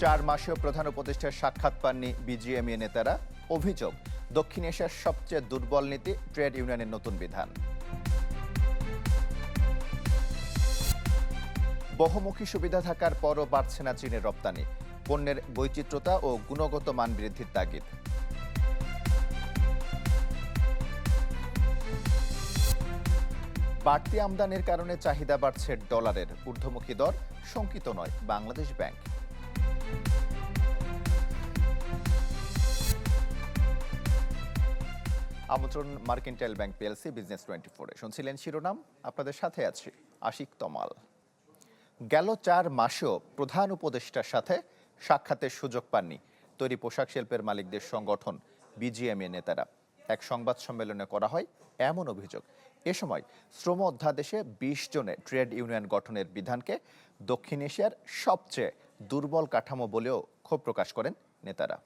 চার মাসেও প্রধান উপদেষ্টার সাক্ষাৎ পাননি বিজিএমইএ নেতারা। অভিযোগ, দক্ষিণ এশিয়ার সবচেয়ে দুর্বল নীতি, ট্রেড ইউনিয়নের নতুন বিধান। বহুমুখী সুবিধা থাকার পরও বাড়ছে না চীনের রপ্তানি, পণ্যের বৈচিত্র্যতা ও গুণগত মান বৃদ্ধির তাগিদ। বাড়তি আমদানির কারণে চাহিদা বাড়ছে ডলারের, ঊর্ধ্বমুখী দর, শঙ্কিত নয়, বাংলাদেশ ব্যাংক। আমন্ত্রণ mercantile bank PLC business twenty ফোরে। শুনছিলেন শিরোনাম? আপনাদের সাথে আছি আশিক তমাল। গেল চার মাসেও প্রধান উপদেষ্টার সাথে সাক্ষাতের সুযোগ পাননি তৈরি পোশাক শিল্পের মালিকদের সংগঠন বিজিএমএ নেতারা। এক সংবাদ সম্মেলনে করা হয় এমন অভিযোগ। এ সময় শ্রম অধ্যাদেশে বিশ জনে ট্রেড ইউনিয়ন গঠনের বিধানকে দক্ষিণ এশিয়ার সবচেয়ে দুর্বল কাঠামো বলেও ক্ষোভ প্রকাশ করেন নেতারা।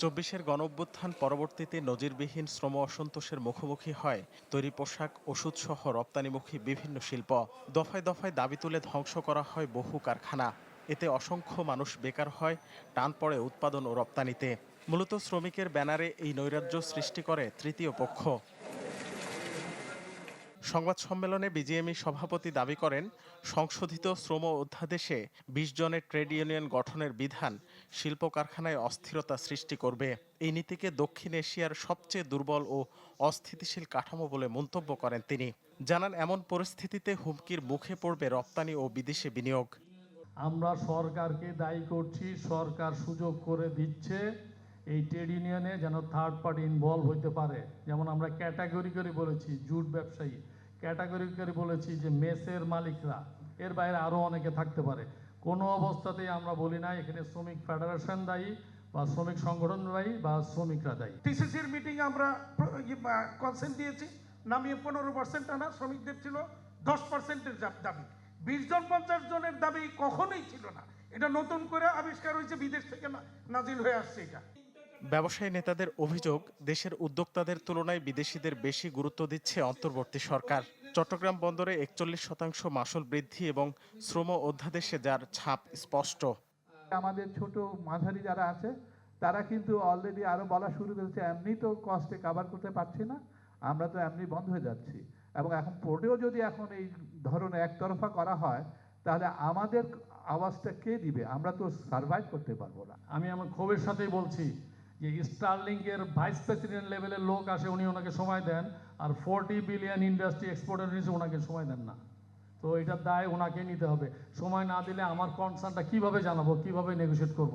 চব্বিশের গণ অভ্যুত্থান পরবর্তীতে নজিরবিহীন শ্রম অসন্তোষের মুখোমুখি হয়। তৈরি পোশাক ওষুধ সহ রপ্তানিমুখী বিভিন্ন শিল্প দফায় দফায় দাবি তুলে ধ্বংস করা হয় বহু কারখানা। এতে অসংখ্য মানুষ বেকার হয়, টান পড়ে উৎপাদন ও রপ্তানিতে। মূলত শ্রমিকের ব্যানারে এই নৈরাজ্য সৃষ্টি করে তৃতীয় পক্ষ। সংবাদ সম্মেলনে বিজিএমই সভাপতি দাবি করেন, সংশোধিত শ্রম অধ্যাদেশে বিশ জনের ট্রেড ইউনিয়ন গঠনের বিধান শিল্প কারখানায় অস্থিরতা সৃষ্টি করবে। এই নীতিকে দক্ষিণ এশিয়ার সবচেয়ে দুর্বল ও অস্থিতিশীল কাঠামো বলে মন্তব্য করেন তিনি। জানান, এমন পরিস্থিতিতে হুমকির মুখে পড়বে রপ্তানি ও বিদেশি বিনিয়োগ। আমরা সরকারকে দায়ী করছি, সরকার সুযোগ করে দিচ্ছে এই ট্রেড ইউনিয়নে যেন থার্ড পার্টি ইনভলভ হইতে পারে। যেমন আমরা ক্যাটাগরি করে বলেছি, জুট ব্যবসায়ী। ক্যাটাগরি করে বলেছি যে মেসের মালিকরা এর বাইরে আরও অনেকে থাকতে পারে। কোনো অবস্থাতেই আমরা বলি না এখানে শ্রমিক ফেডারেশন দায়ী বা শ্রমিক সংগঠন দায়ী বা শ্রমিকরা দায়ী। টিসিসির মিটিং আমরা কনসেন্ট দিয়েছি নামিয়ে পনেরো পার্সেন্ট আনা শ্রমিকদের ছিল দশ পার্সেন্টের দাবি। বিশ জন পঞ্চাশ জনের দাবি কখনোই ছিল না। এটা নতুন করে আবিষ্কার হয়েছে বিদেশ থেকে না- নাজিল হয়ে আসছে এটা। ব্যবসায়ী নেতাদের অভিযোগ দেশের উদ্যোক্তাদের তুলনায় বিদেশিদের বেশি গুরুত্ব দিচ্ছে অন্তর্বর্তী সরকার। চট্টগ্রাম বন্দরে একচল্লিশ শতাংশ মাসুল বৃদ্ধি এবং শ্রম অধ্যাদেশে যার ছাপ স্পষ্ট। আমাদের ছোট মাঝারি যারা আছে তারা কিন্তু অলরেডি আরও বলা শুরু করেছে এমনি তো কস্টে কাভার করতে পারছি না আমরা তো এমনি বন্ধ হয়ে যাচ্ছি। এবং এখন পোর্টেও যদি এখন এই ধরনের একতরফা করা হয় তাহলে আমাদের আওয়াজটা কে দিবে? আমরা তো সার্ভাইভ করতে পারব না। আমি আমার ক্ষোভের সাথেই বলছি যে স্টারলিংকের ভাইস প্রেসিডেন্ট লেভেলের লোক আসে উনি ওনাকে সময় দেন। আর ফোরটি বিলিয়ন ইন্ডাস্ট্রি এক্সপোর্টার নিচে ওনাকে সময় দেন না। তো এটার দায় ওনাকে নিতে হবে। সময় না দিলে আমার কনসার্নটা কীভাবে জানাব কীভাবে নেগোশিয়েট করব?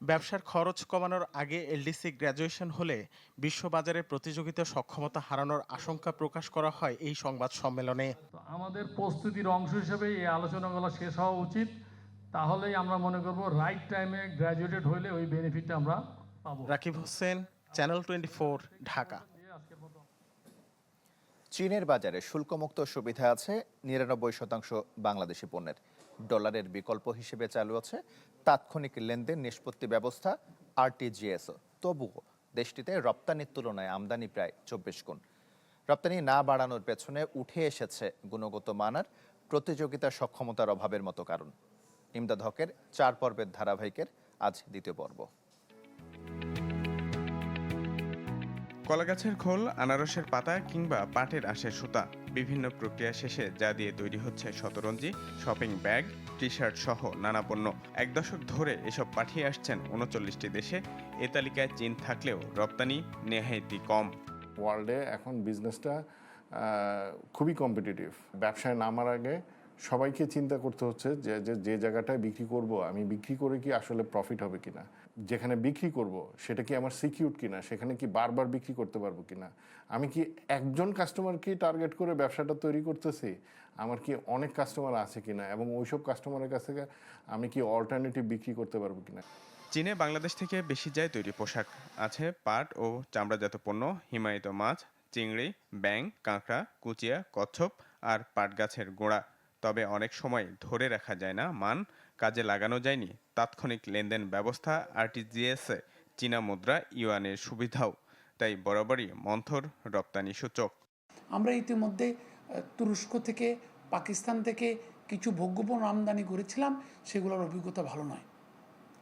ব্যবসার খরচ কমানোর আগে এলডিসি গ্র্যাজুয়েশন হলে বিশ্ববাজারে প্রতিযোগিতা সক্ষমতা হারানোর আশঙ্কা প্রকাশ করা হয় এই সংবাদ সম্মেলনে। তো আমাদের প্রস্তুতির অংশ হিসেবে এই আলোচনাগুলো শেষ হওয়া উচিত। তাহলেই আমরা মনে করব রাইট টাইমে গ্র্যাজুয়েটেড হইলে ওই বেনিফিটটা আমরা পাবো। Rakib Hossain channel twenty Dhaka. চীনের বাজারে শুল্কমুক্ত সুবিধা আছে, নিরানব্বই শতাংশ বাংলাদেশি পণ্যের। ডলারের বিকল্প হিসেবে চালু আছে তাৎক্ষণিক লেনদেন নিষ্পত্তি ব্যবস্থা, আরটিজিএসও। তবুও দেশটিতে রপ্তানির তুলনায় আমদানি প্রায় চব্বিশ গুণ। রপ্তানি না বাড়ানোর পেছনে উঠে এসেছে গুণগত মানার প্রতিযোগিতা সক্ষমতার অভাবের মতো কারণ। ইমদাদ হকের চার পর্বের ধারাবাহিকের আজ দ্বিতীয় পর্ব। কলাগাছের খোল, আনারসের পাতা কিংবা পাটের আঁশের সুতা। বিভিন্ন প্রক্রিয়া শেষে যা দিয়ে তৈরি হচ্ছে শতরঞ্জি, শপিং ব্যাগ টি শার্ট সহ নানা পণ্য। এক দশক ধরে এসব পাঠিয়ে আসছেন উনচল্লিশটি দেশে। এ তালিকায় চীন থাকলেও রপ্তানি নেহাইতি কম। ওয়ার্ল্ডে এখন বিজনেসটা খুবই কম্পিটিটিভ। ব্যবসায় নামার আগে সবাইকে চিন্তা করতে হচ্ছে যে যে জায়গাটায় বিক্রি করব, আমি বিক্রি করে কি আসলে প্রফিট হবে কিনা? যেখানে বিক্রি করব, সেটা কি আমার সিকিউর কিনা? সেখানে কি বারবার বিক্রি করতে পারব কিনা? আমি কি একজন কাস্টমারকে টার্গেট করে ব্যবসাটা তৈরি করতেছি? আমার কি অনেক কাস্টমার আছে কিনা? এবং ওইসব কাস্টমারের কাছ থেকে আমি কি অল্টারনেটিভ বিক্রি করতে পারব কিনা? চীনে বাংলাদেশ থেকে বেশি যায় তৈরি পোশাক আছে, পাট ও চামড়াজাত পণ্য, হিমায়িত মাছ, চিংড়ি ব্যাং কাঁকড়া, কুচিয়া, কচ্ছপ আর পাট গাছের গোড়া। তবে অনেক সময় ধরে রাখা যায় না, মান কাজে লাগানো যায়নি। তাৎক্ষণিক লেনদেন ব্যবস্থা, আরটিজিএসে চীনা মুদ্রা, ইউয়ানের সুবিধাও। তাই বরাবরই মন্থর রপ্তানি সূচক। আমরা ইতিমধ্যে তুরস্ক থেকে, পাকিস্তান থেকে কিছু ভোগ্যপণ্য আমদানি করেছিলাম, সেগুলোর অভিজ্ঞতা ভালো নয়।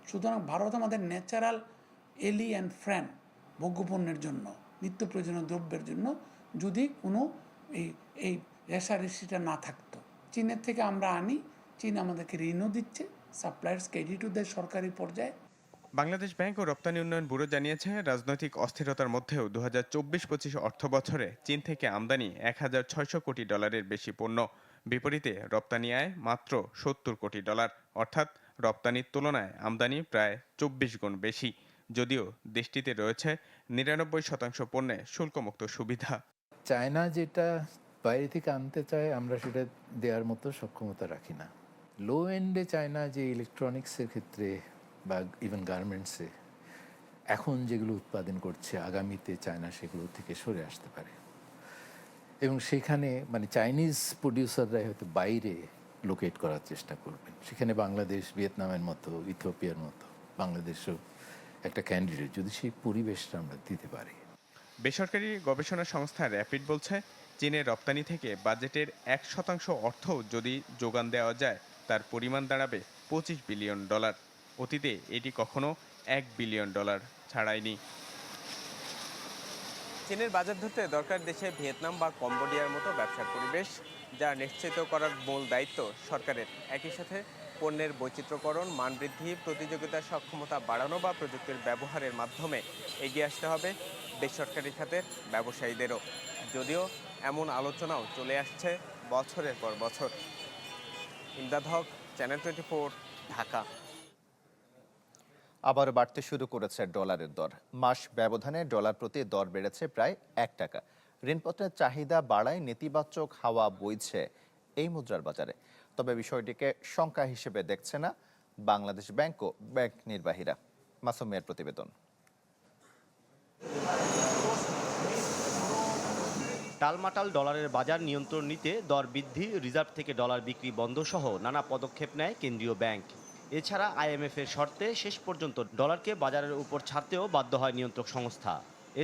সুতরাং ভারত আমাদের ন্যাচারাল এলি অ্যান্ড ফ্র্যান ভোগ্যপণ্যের জন্য, নিত্য প্রয়োজনীয় দ্রব্যের জন্য, যদি কোনো এই এই রেশারেশিটা না থাকতো। চীনের থেকে আমরা আনি। চীন আমাদেরকে ঋণও দিচ্ছে সাপ্লায়ার্স ক্রেডিটও দেয় সরকারি পর্যায়ে। বাংলাদেশ ব্যাংক ও রপ্তানি উন্নয়ন ব্যুরো জানিয়েছে রাজনৈতিক অস্থিরতার মধ্যেও দু হাজার চব্বিশ পঁচিশ অর্থ বছরে চীন থেকে আমদানি এক হাজার ছয়শো কোটি ডলারের বেশি পণ্য। বিপরীতে রপ্তানি আয় মাত্র সত্তর কোটি ডলার অর্থাৎ রপ্তানির তুলনায় আমদানি প্রায় চব্বিশ গুণ বেশি। যদিও দেশটিতে রয়েছে নিরানব্বই শতাংশ পণ্যে শুল্কমুক্ত সুবিধা। চায়না যেটা বাইরে থেকে আনতে চায়, আমরা সেটা দেওয়ার মতো সক্ষমতা রাখি না। লো এন্ডে চায়না যে ইলেকট্রনিক্সের ক্ষেত্রে বা ইভেন গার্মেন্টসে এখন যেগুলো উৎপাদন করছে, আগামীতে চায়না সেগুলো থেকে সরে আসতে পারে। এবং সেখানে মানে চাইনিজ প্রডিউসাররাই হয়তো বাইরে লোকেট করার চেষ্টা করবেন। সেখানে বাংলাদেশ, ভিয়েতনামের মতো, ইথিওপিয়ার মতো, বাংলাদেশও একটা ক্যান্ডিডেট যদি সেই পরিবেশটা আমরা দিতে পারি। বেসরকারি গবেষণা সংস্থা র্যাপিড বলছে চীনের রপ্তানি থেকে বাজেটের এক শতাংশ অর্থ যদি যোগান দেওয়া যায়, তার পরিমাণ দাঁড়াবে পঁচিশ বিলিয়ন ডলার। অতীতে এটি কখনো এক বিলিয়ন ডলার ছাড়ায়নি চীনের বাজার ধরতে দরকার দেশে ভিয়েতনাম বা কম্বোডিয়ার মতো ব্যবসার পরিবেশ, যা নিশ্চিত করার মূল দায়িত্ব সরকারের। একই সাথে পণ্যের বৈচিত্র্যকরণ, মান বৃদ্ধি প্রতিযোগিতার সক্ষমতা বাড়ানো বা প্রযুক্তির ব্যবহারের মাধ্যমে এগিয়ে আসতে হবে বেসরকারি খাতের ব্যবসায়ীদেরও। যদিও এমন আলোচনাও চলে আসছে বছরের পর বছর। Imdad Haque channel twenty four Dhaka. আবার বাড়তে শুরু করেছে ডলারের দর। মাস ব্যবধানে ডলার প্রতি দর বেড়েছে প্রায় এক টাকা। ঋণপত্রের চাহিদা বাড়ায় নেতিবাচক হাওয়া বইছে এই মুদ্রার বাজারে। তবে বিষয়টিকে শঙ্কা হিসেবে দেখছে না বাংলাদেশ ব্যাংক ও ব্যাংক নির্বাহীরা। মাসুমের প্রতিবেদন। টালমাটাল ডলারের বাজার নিয়ন্ত্রণ নিতে দর বৃদ্ধি, রিজার্ভ থেকে ডলার বিক্রি বন্ধ সহ নানা পদক্ষেপ নেয় কেন্দ্রীয় ব্যাংক। এছাড়া আইএমএফ এর শর্তে শেষ পর্যন্ত ডলারকে বাজারের উপর ছাড়তেও বাধ্য হয় নিয়ন্ত্রক সংস্থা।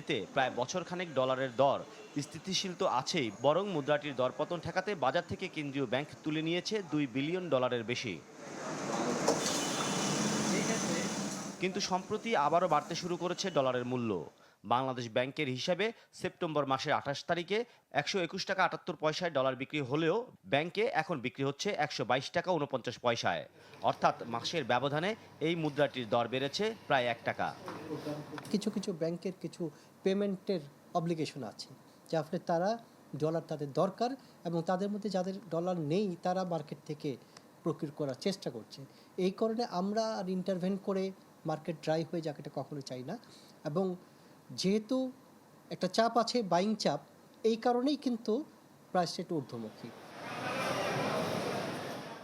এতে প্রায় বছরখানেক ডলারের দর স্থিতিশীল তো আছেই, বরং মুদ্রাটির দরপতন ঠেকাতে বাজার থেকে কেন্দ্রীয় ব্যাংক তুলে নিয়েছে দুই বিলিয়ন ডলারের বেশি। কিন্তু সম্প্রতি আবারও বাড়তে শুরু করেছে ডলারের মূল্য। বাংলাদেশ ব্যাংকের হিসাবে সেপ্টেম্বর মাসের আঠাশ তারিখে একশো একুশ টাকা আটাত্তর পয়সায় ডলার বিক্রি হলেও ব্যাংকে এখন বিক্রি হচ্ছে একশো বাইশ টাকা উনপঞ্চাশ পয়সায়। অর্থাৎ মাসের ব্যবধানে এই মুদ্রাটির দর বেড়েছে প্রায় এক টাকা। কিছু কিছু ব্যাংকের কিছু পেমেন্টের অব্লিগেশন আছে যার ফলে তারা ডলার তাদের দরকার এবং তাদের মধ্যে যাদের ডলার নেই তারা মার্কেট থেকে প্রকিউর করার চেষ্টা করছে। এই কারণে আমরা আর ইন্টারভেন করে মার্কেট ড্রাই হয়ে যাক কখনো চাই না এবং যেহেতু একটা চাপ আছে বাইং চাপ, এই কারণেই কিন্তু প্রাইসটা একটু ঊর্ধ্বমুখী।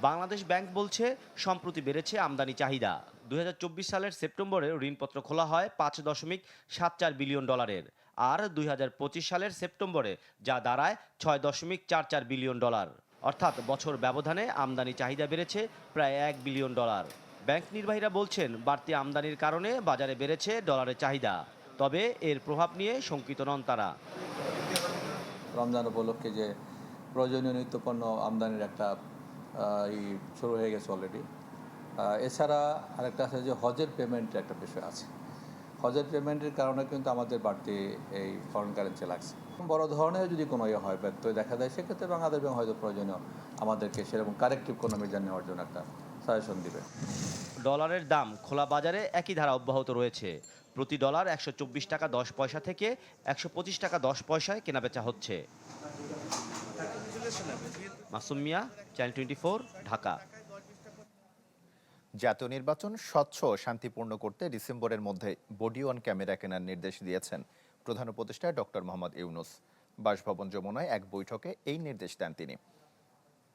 বাংলাদেশ ব্যাংক বলছে, সম্প্রতি বেড়েছে আমদানি চাহিদা। দু হাজার চব্বিশ সালের সেপ্টেম্বরে ঋণপত্র খোলা হয় পাঁচ দশমিক সাত চার বিলিয়ন ডলারের। আর দুই হাজার পঁচিশ সালের সেপ্টেম্বরে যা দাঁড়ায় ছয় দশমিক চার চার বিলিয়ন ডলার। অর্থাৎ বছর ব্যবধানে আমদানি চাহিদা বেড়েছে প্রায় এক বিলিয়ন ডলার। ব্যাংক নির্বাহীরা বলছেন, বাড়তি আমদানির কারণে বাজারে বেড়েছে ডলারের চাহিদা। তবে এর প্রভাব নিয়ে শঙ্কিত নন তারা। রমজান উপলক্ষে যে প্রয়োজনীয় নিত্যপণ্য আমদানির একটা শুরু হয়ে গেছে অলরেডি এছাড়া আরেকটা আছে যে হজের পেমেন্টের একটা বিষয় আছে। হজের পেমেন্টের কারণে কিন্তু আমাদের বাড়তি এই ফরেন কারেন্সি লাগছে। বড় ধরনের যদি কোনো ইয়ে হয়, ব্যত্যয় দেখা দেয়, সেক্ষেত্রে বাংলাদেশ ব্যাংক হয়তো প্রয়োজনীয় আমাদেরকে সেরকম কারেক্টিভ কোনো মেজার নেওয়ার জন্য একটা সাজেশন দিবে। ডলারের দাম খোলা বাজারে একই ধারা অব্যাহত রয়েছে। প্রতি ডলার একশো চব্বিশ টাকা দশ পয়সা থেকে একশো পঁচিশ টাকা দশ পয়সায় কেনাবেচা হচ্ছে। Masum Mia, channel twenty Dhaka. জাতীয় নির্বাচন স্বচ্ছ ও শান্তিপূর্ণ করতে ডিসেম্বরের মধ্যে বডি অন ক্যামেরা কেনার নির্দেশ দিয়েছেন প্রধান উপদেষ্টা ডক্টর মোহাম্মদ ইউনুস। বাসভবন যমুনায় এক বৈঠকে এই নির্দেশ দেন তিনি।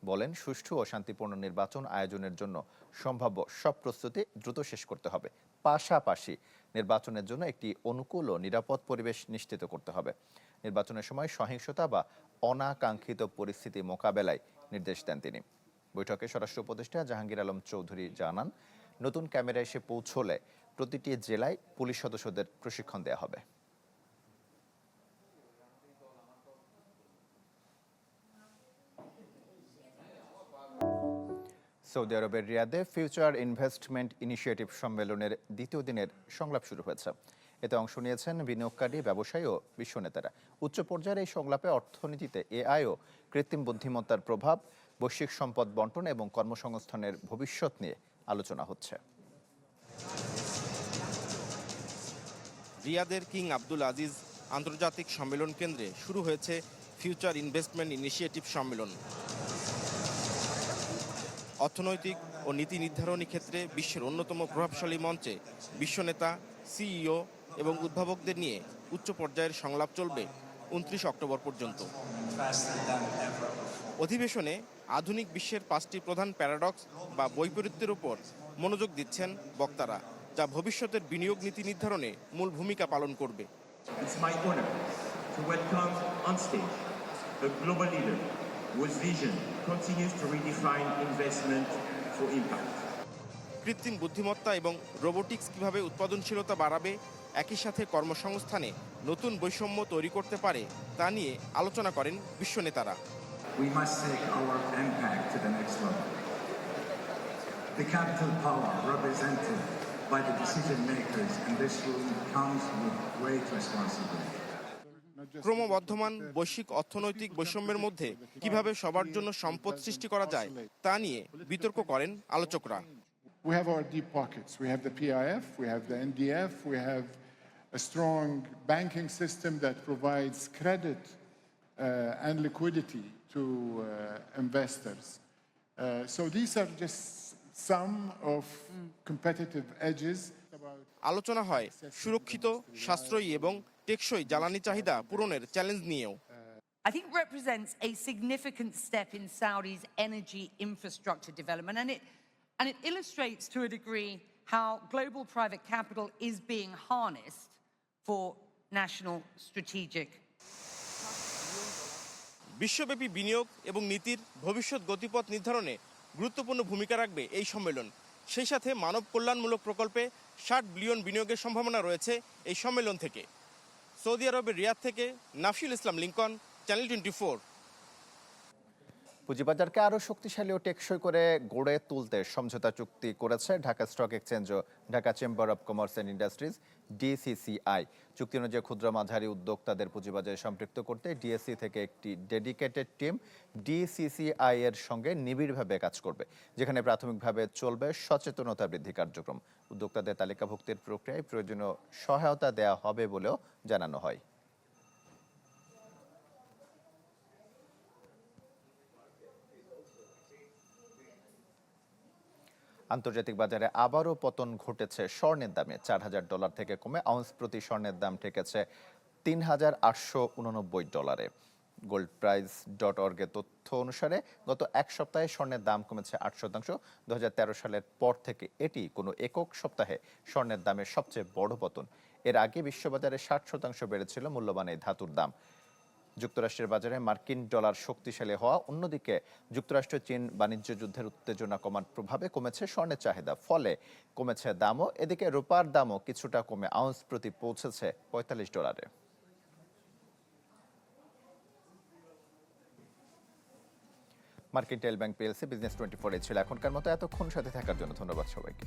বলেন, সুষ্ঠু ও শান্তিপূর্ণ নির্বাচন আয়োজনের জন্য সম্ভাব্য সব প্রস্তুতি দ্রুত শেষ করতে হবে। পাশাপাশি নির্বাচনের জন্য একটি অনুকূল ও নিরাপদ পরিবেশ নিশ্চিত করতে হবে। নির্বাচনের সময় সহিংসতা বা অনাকাঙ্ক্ষিত পরিস্থিতি মোকাবেলায় নির্দেশ দেন তিনি। বৈঠকে স্বরাষ্ট্র উপদেষ্টা জাহাঙ্গীর আলম চৌধুরী জানান, নতুন ক্যামেরা এসে পৌঁছলে প্রতিটি জেলায় পুলিশ সদস্যদের প্রশিক্ষণ দেওয়া হবে। সৌদি আরবের রিয়াদে ফিউচার ইনভেস্টমেন্ট ইনিশিয়েটিভ সম্মেলনের দ্বিতীয় দিনের সংলাপ শুরু হয়েছে। এতে অংশ নিয়েছেন বিনিয়োগকারী, ব্যবসায়ী ও বিশ্ব নেতারা। উচ্চ পর্যায়ের এই সংলাপে অর্থনীতিতে এআই ও কৃত্রিম বুদ্ধিমত্তার প্রভাব, বৈশ্বিক সম্পদ বন্টন এবং কর্মসংস্থানের ভবিষ্যৎ নিয়ে আলোচনা হচ্ছে। রিয়াদের কিং আব্দুল আজিজ আন্তর্জাতিক সম্মেলন কেন্দ্রে শুরু হয়েছে ফিউচার ইনভেস্টমেন্ট ইনিশিয়েটিভ সম্মেলন। অর্থনৈতিক ও নীতি নির্ধারণী ক্ষেত্রে বিশ্বের অন্যতম প্রভাবশালী মঞ্চে বিশ্বনেতা, সিইও এবং উদ্ভাবকদের নিয়ে উচ্চ পর্যায়ের সংলাপ চলবে উনত্রিশ অক্টোবর পর্যন্ত। অধিবেশনে আধুনিক বিশ্বের পাঁচটি প্রধান প্যারাডক্স বা বৈপরীত্যের উপর মনোযোগ দিচ্ছেন বক্তারা, যা ভবিষ্যতের বিনিয়োগ নীতি নির্ধারণে মূল ভূমিকা পালন করবে। It's my honor to welcome on stage a global leader whose vision continues to redefine investment for impact. কৃত্রিম বুদ্ধিমত্তা এবং রোবোটিক্স কীভাবে উৎপাদনশীলতা বাড়াবে একই সাথে কর্মসংস্থানে নতুন বৈষম্য তৈরি করতে পারে তা নিয়ে আলোচনা করেন বিশ্ব নেতারা We must take our impact to the next level. The capital power represented by the decision makers in this room comes with great responsibility. ক্রমবর্ধমান বৈশ্বিক অর্থনৈতিক বৈষম্যের মধ্যে কীভাবে সবার জন্য সম্পদ সৃষ্টি করা যায় তা নিয়ে বিতর্ক করেন আলোচকরা We have our deep pockets. We have the PIF, we have the NDF, we have a strong banking system that provides credit uh, and liquidity to uh, investors. Uh, so these are just some of competitive edges. আলোচনা হয় সুরক্ষিত সাশ্রয়ী এবং টেকসই জ্বালানি চাহিদা পূরণের challenge নিয়েও I think represents a significant step in Saudi's energy infrastructure development, and it, and it illustrates to a degree how global private capital is being harnessed for national strategic বিশ্বব্যাপী বিনিয়োগ এবং নীতির ভবিষ্যৎ গতিপথ নির্ধারণে গুরুত্বপূর্ণ ভূমিকা রাখবে এই সম্মেলন সেই সাথে মানব কল্যাণমূলক প্রকল্পে ষাট বিলিয়ন বিনিয়োগের সম্ভাবনা রয়েছে এই সম্মেলন থেকে সৌদি আরবের রিয়াদ থেকে Nafiul Islam Lincoln channel twenty four. পুঁজিবাজারকে আরও শক্তিশালী ও টেকসই করে গড়ে তুলতে সমঝোতা চুক্তি করেছে Dhaka stock exchange O Dhaka chamber of commerce and industries, DCCI. চুক্তি অনুযায়ী ক্ষুদ্র মাঝারি উদ্যোক্তাদের পুঁজিবাজারে সম্পৃক্ত করতে ডিএসসি থেকে একটি ডেডিকেটেড টিম ডিসিসিআই এর সঙ্গে নিবিড়ভাবে কাজ করবে, যেখানে প্রাথমিকভাবে চলবে সচেতনতা বৃদ্ধি কার্যক্রম। উদ্যোক্তাদের তালিকাভুক্তির প্রক্রিয়ায় প্রয়োজনীয় সহায়তা দেওয়া হবে বলেও জানানো হয়। আন্তর্জাতিক বাজারে আবারও পতন ঘটেছে। স্বর্ণের দামে চার হাজার ডলার থেকে কমে আউন্স প্রতি স্বর্ণের দাম ঠেকেছে তিন হাজার আটশো উননব্বই ডলারে। গোল্ড প্রাইস ডট অর্গের তথ্য অনুসারে গত এক সপ্তাহে স্বর্ণের দাম কমেছে আট শতাংশ। দু হাজার তেরো সালের পর থেকে এটি কোনো একক সপ্তাহে স্বর্ণের দামের সবচেয়ে বড় পতন। এর আগে বিশ্ববাজারে ষাট শতাংশ বেড়েছিল মূল্যবান এই ধাতুর দাম। যুক্তরাষ্ট্রের বাজারে মার্কিন ডলার শক্তিশালী হওয়া, অন্যদিকে যুক্তরাষ্ট্র চীন বাণিজ্য যুদ্ধের উত্তেজনা কমার প্রভাবে কমেছে স্বর্ণের চাহিদা। ফলে কমেছে দামও, এদিকে রূপার দামও কিছুটা কমে। আউন্স প্রতি পৌঁছেছে পঁয়তাল্লিশ ডলারে। মার্কিন টেল bank PLC, business twenty four এ ছিল এখনকার মতো। এতক্ষণ সাথে থাকার জন্য ধন্যবাদ সবাইকে।